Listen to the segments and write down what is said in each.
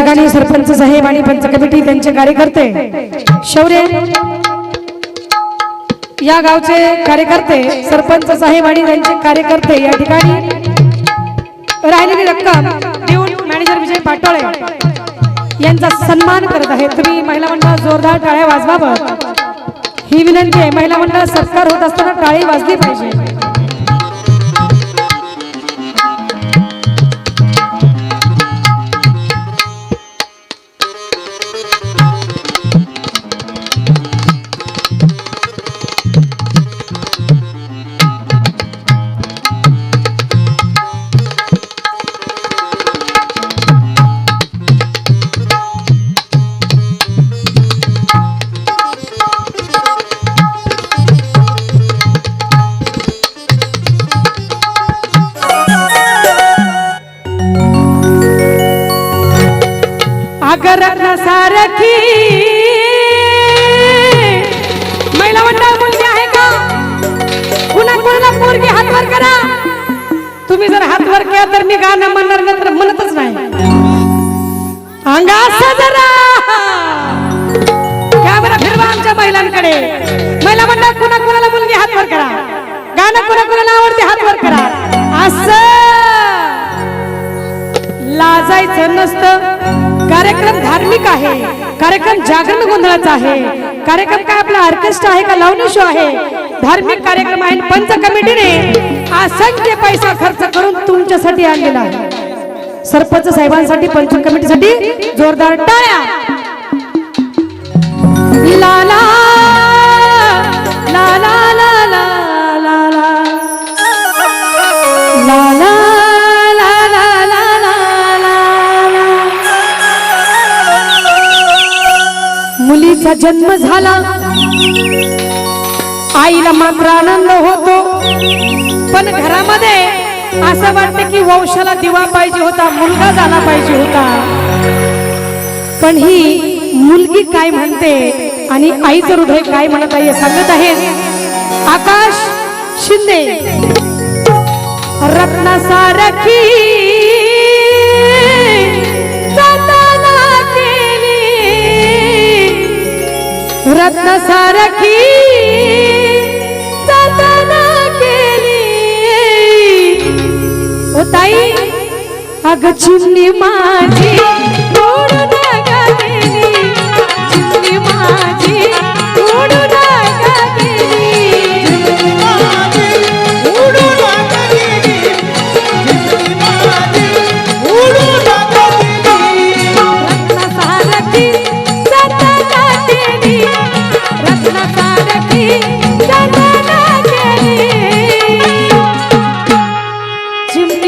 ठिकाणी सरपंच साहेब आणि पंच कमिटी त्यांचे कार्यकर्ते शौर्य या गावचे कार्यकर्ते सरपंच साहेब आणि त्यांचे कार्यकर्ते या ठिकाणी राहिलेली रक्कम देऊन मॅनेजर विजय पाटोळे यांचा सन्मान करत आहेत. तुम्ही महिला मंडळ जोरदार टाळ्या वाजवावं. ही विनंती आहे. महिला मंडळ सत्कार होत असताना टाळी वाजली पाहिजे. अगर सारखी महिला मंडळ मुलगी आहे का? पुन्हा कुणाला पोरगी हातवर करा. तुम्ही जर हातवर केला तर मी गाणं म्हणणार नाही तर म्हणतच नाही. अंगा सजरा. जरा बरं फिरवा आमच्या महिलांकडे. महिला मंडळ कुणा कुणाला मुलगी हातवर करा. गाणं कुणा कुणाला आवडते हातवर करा. असं. लाजायचं नसतं. कार्यक्रम धार्मिक आहे. कार्यक्रम जागरण गोंधळाचा आहे. कार्यक्रम काय आपला ऑर्केस्ट्रा आहे का लावणी शो आहे? धार्मिक कार्यक्रम आहे आणि पंच कमिटीने असंख्य पैसा खर्च करून तुमच्यासाठी आणलेला आहे. सरपंच साहेबांसाठी पंच कमिटीसाठी जोरदार टाळ्या. मुलीचा जन्म झाला. आईला मात्र आनंद होतो. पण घरामध्ये असं वाटतं की वंशाला दिवा पाहिजे होता मुलगा झाला पाहिजे होता. पण ही मुलगी काय म्हणते आणि आईचं हृदय काय म्हणत आहे हे सांगत आहे. आकाश शिंदे. रत्नासारखी रत्न सारखी सतना के लिए ओ ताई अग माजी तोड़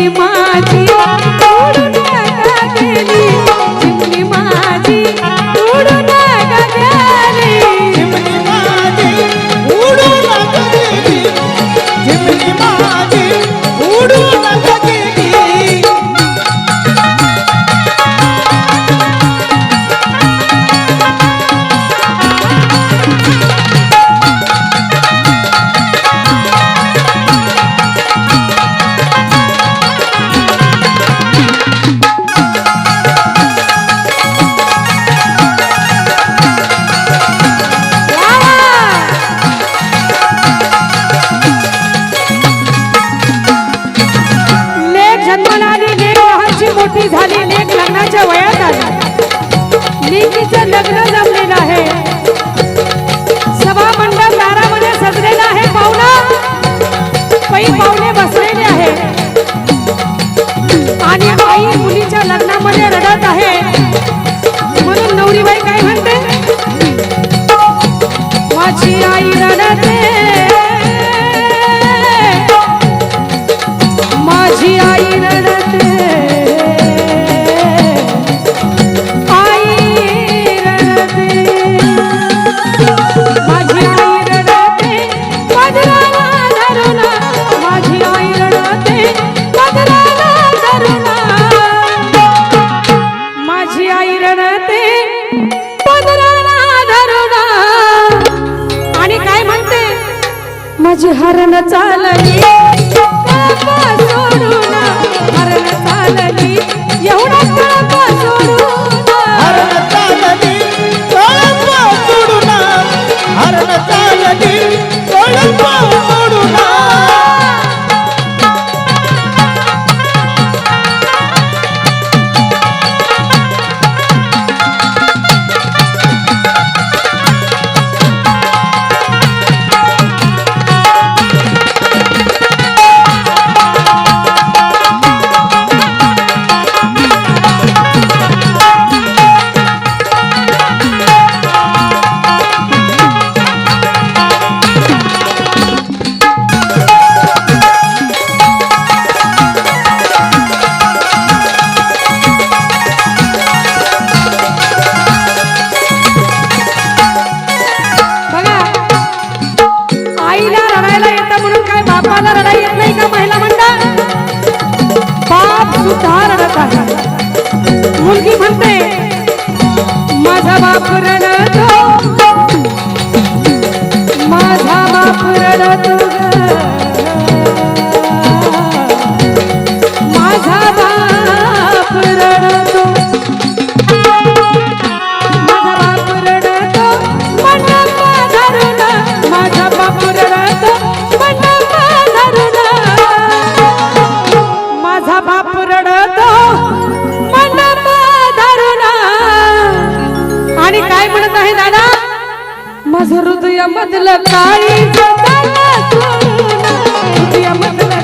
माझी लेख जन्माला आली लहानची मोठी झाली लेख लग्नाच्या वयात आली. लेकीचं लग्न जमलेलं आहे. सभा मंडप दारामध्ये सजलेला आहे पाहुणा. पै पाहुणे बसलेले आहे आणि आई मुलीच्या लग्नामध्ये रडत आहे. माझं हृदयामधलं काही हृदयामधलं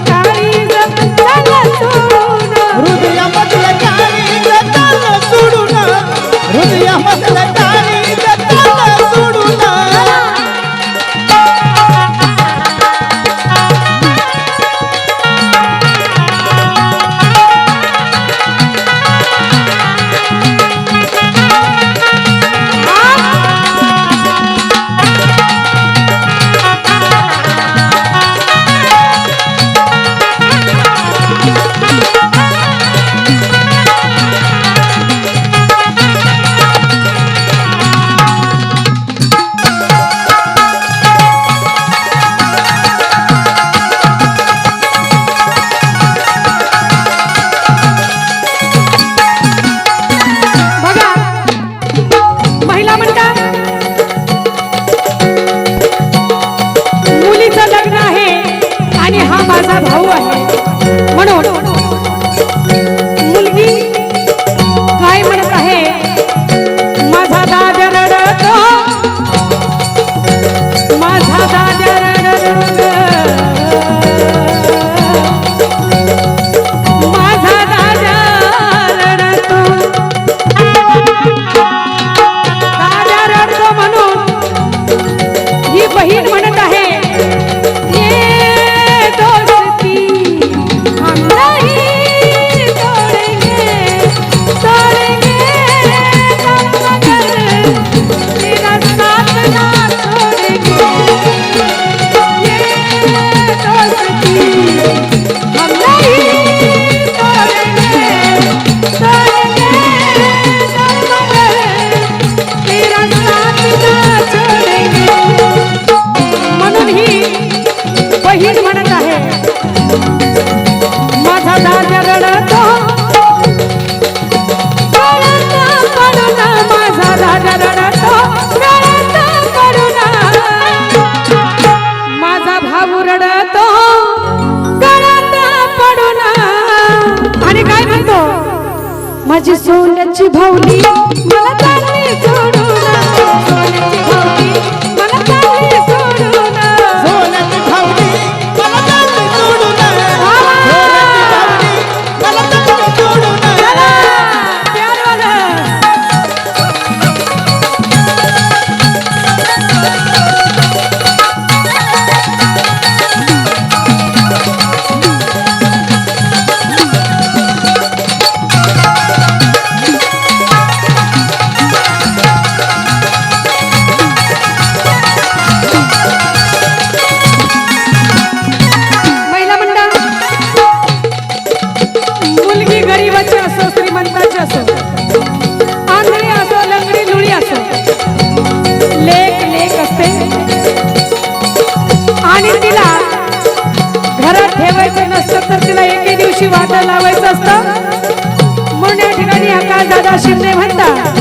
लावायचं असतं. म्हणून या ठिकाणी दादा शिंदे म्हणतात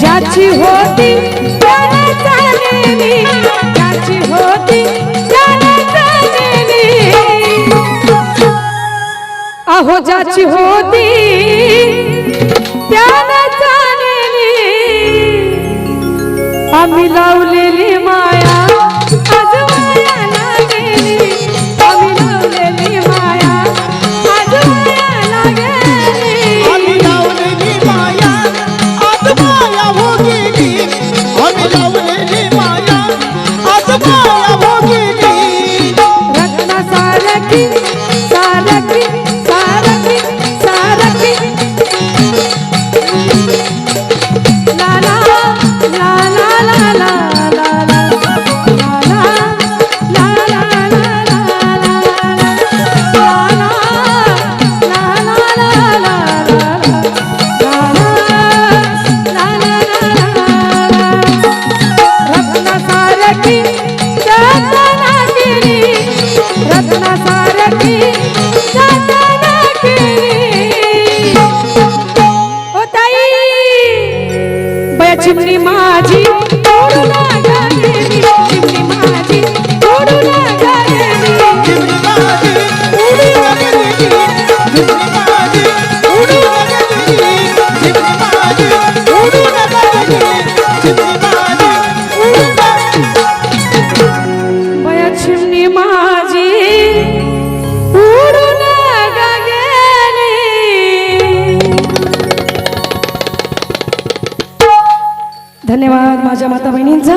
ज्याची होती अहो ज्याची होती आम्ही लावलेली माया Thank you. তবে নিন যা